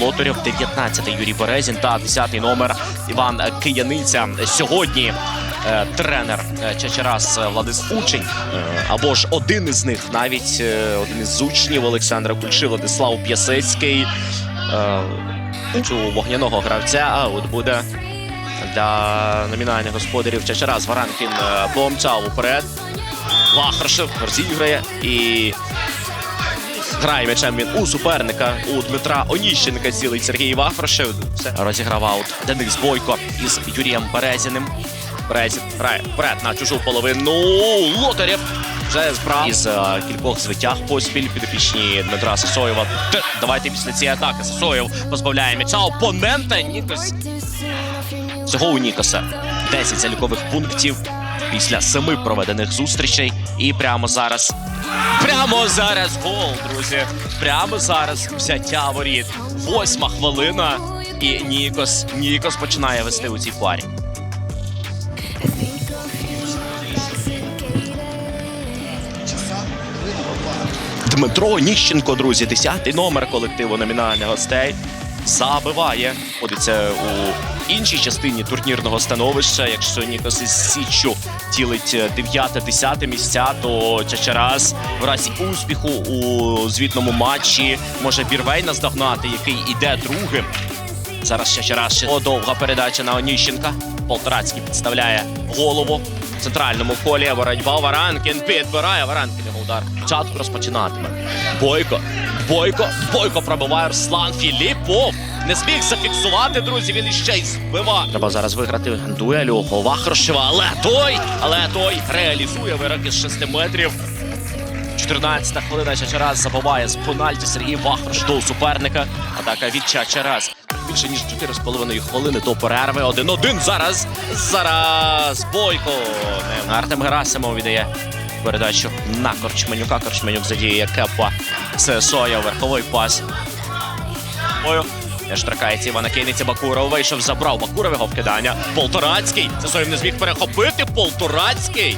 Лотарєв, 19-й Юрій Березін та 10-й номер Іван Кияниця. Сьогодні е, тренер е, Чачарас Владис Учень, е, або ж один із них, навіть один із учнів Олександра Кульши, Владислав П'ясецький. Цю вогняного гравця аут буде для номінальних господарів Чачарас. Варанкін помчав уперед. Вахаршев розіграє і грає м'ячем він у суперника. У Дмитра Оніщенка цілий Сергій Вахаршев. Все розіграв аут Денис Бойко із Юрієм Березіним. Березін грає вперед на чужу половину. Лотарєв вже збрав із е, кількох звитяг поспіль підопічні Дмитра Сосоєва. Т- Давайте після цієї атаки Сосоєв позбавляє м'яча опонента. Нікос Всього у Нікоса 10 залікових пунктів після семи проведених зустрічей. І прямо зараз. Прямо зараз гол, друзі. Прямо зараз взяття воріт. Восьма хвилина. І Нікос. Нікос починає вести у цій парі. Дмитро Ніщенко, друзі, 10-й номер колективу номінальних гостей. Забиває. Ходиться у іншій частині турнірного становища. Якщо Нікос із Січчю тілить 9-10 місця, то Чачарас в разі успіху у звітному матчі може Бірвей наздогнати, який іде другим. Зараз Чачарас ще довга передача на Оніщенка. Полторацький підставляє голову в центральному колі. Боротьба Варанкін підбирає Варанкін удар. Чатку розпочинатиме. Бойко. Бойко. Бойко пробиває Руслан Філіпов. Не зміг зафіксувати, друзі. Він іще й збива. Треба зараз виграти дуелю Вахрушева. Але той, але той реалізує вирок із 6 метрів. 14-та хвилина Чачарас забиває з пенальті Сергій Вахруш до суперника. Атака від Чачарас. Більше ніж 4,5 хвилини до перерви. 1-1 зараз. Зараз Бойко. Артем Герасимов віддає передачу на Корчменюка. Корчменюк задіє Кепа. Це Соя, верховий пас. Штракається Івана Кейниця Бакуров. Вийшов, забрав Бакуров його вкидання. Полторацький. Це Соєв не зміг перехопити. Полторацький.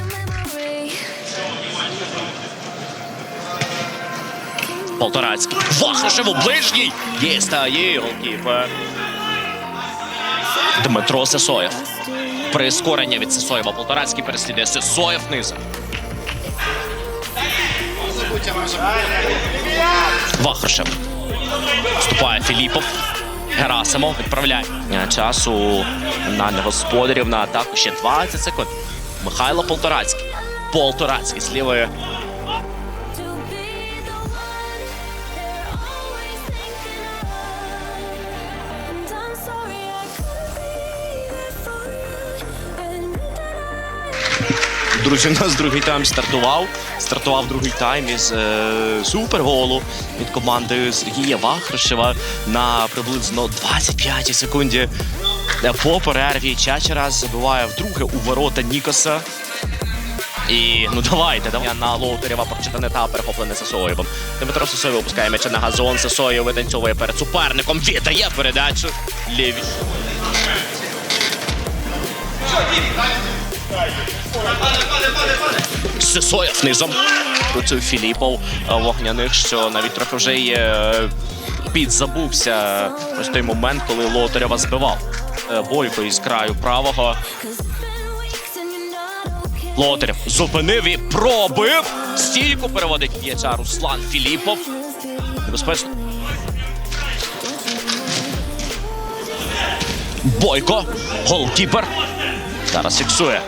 Полторацький. Вахрушев у ближній. Є стає голкіпер. Дмитро Сесоєв. Прискорення від Сесоєва. Полторацький переслідує Сесоєв низом. Вахрушев. Вступає Філіпов. Герасимов відправляє часу на господарів на атаку. Ще 20 секунд. Михайло Полторацький. Полторацький з лівої Друзі, у нас другий тайм стартував. Стартував другий тайм із е, суперголу від команди Сергія Вахрушева на приблизно 25 секунді. Е, По перерві Чачарас забиває вдруге у ворота Нікоса. І ну давайте, давай на Лоутерєва прочитане та перехоплене Сосоєвим. Дмитро Сосоєв опускає м'яча на газон. Сосоєв витанцьовує перед суперником. Віддає передачу. Лівіч. Сесоєв низом. Працює Філіпов е, вогняних, що навіть трохи вже й е, підзабувся ось той момент, коли Лотарєва збивав. Е, Бойко із краю правого. Лотарєв зупинив і пробив. Стійку переводить м'яча Руслан Філіпов. Небезпечно. Бойко. Голкіпер. Зараз фіксує.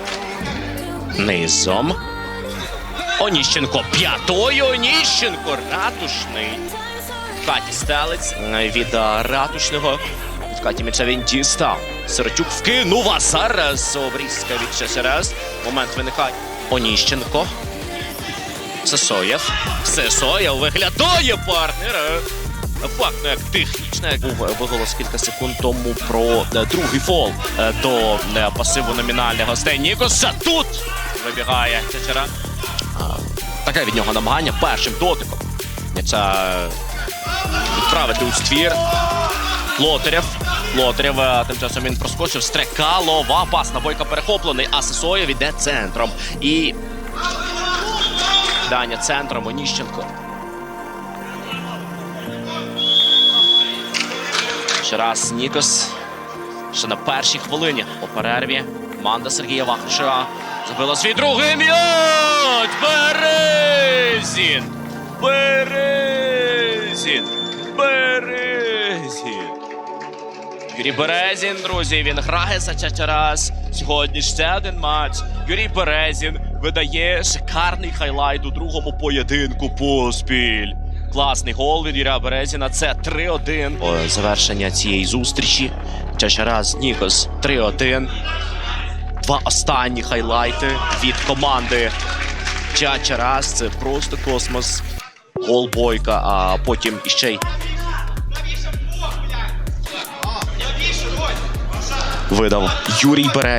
Низом. Оніщенко п'ятою. Оніщенко. Ратушний. Каті стелець від ратушного. В Каті м'яча він. Сиротюк вкинув, а зараз обрізка від ЧСРС. Момент виникає. Оніщенко. Сесоєв. Сесоєв виглядає партнера. Фактно, як технічно, як був виголос кілька секунд тому про е, другий фол е, до е, пасиву номінальних гостей Нікоса. Тут вибігає Чечера. Таке від нього намагання першим дотиком. М'яча відправити у ствір. Лотарєв. Лотарєв е, тим часом він проскочив. Стрекалова. Пас на бойка перехоплений, а Сесоєв іде центром. І Даня центром Оніщенко. Чачарас Нікос. Ще на першій хвилині по перерві. Команда Сергія Вахрушева забила свій другий м'яч! Березін! Березін! Березін! Юрій Березін, друзі, він грає за Чачарас. Сьогодні ще один матч. Юрій Березін видає шикарний хайлайт у другому поєдинку поспіль. Класний гол від Юрія Березіна. Це 3-1. Завершення цієї зустрічі. Чачарас Нікос 3-1. Два останні хайлайти від команди Чачарас. Це просто космос. Гол Бойка, а потім іще й видав Юрій Березін.